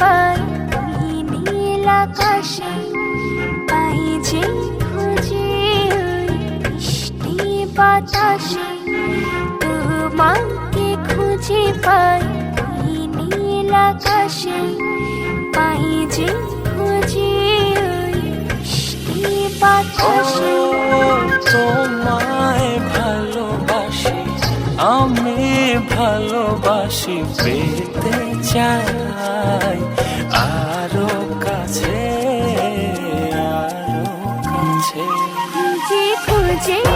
পাই ওই নীল আকাশে পাই যে খুঁজে বৃষ্টি বাতাসে। তোমাকে খুঁজে পাই ওই নীল আকাশে পাই যে খুঁজে বৃষ্টি বাতাসে। তোমায় ভালোবাসি পেতে চাই। আরও কাছে আরও কাছে। খুঁজে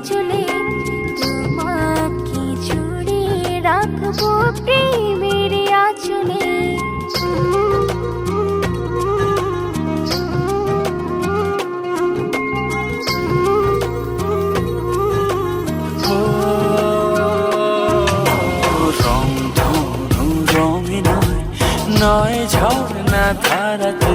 কাজলে তোমাকে জুড়ে রাখব প্রেমের নয় নয় ঝর্ণা ধারাতে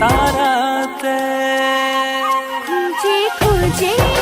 তারাতে। খুঁজে খুঁজে।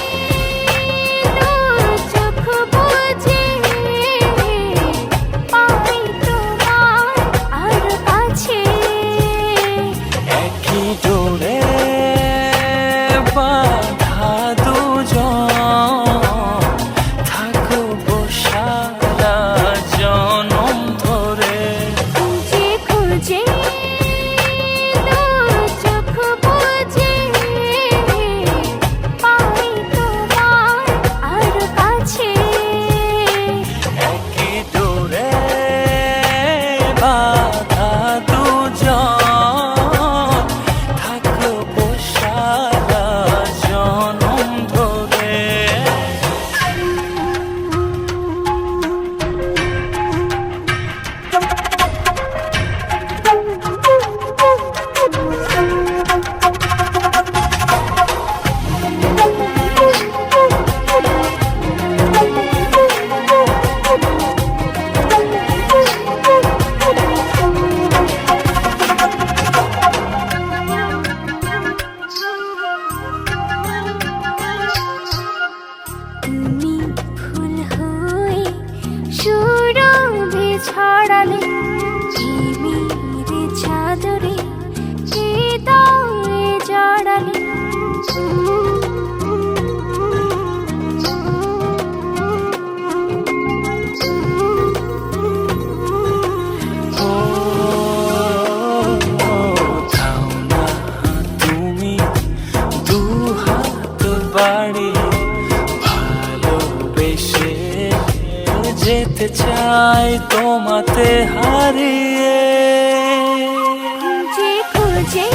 যেতে চাই তোমাতে হারিয়ে। যে খুঁজে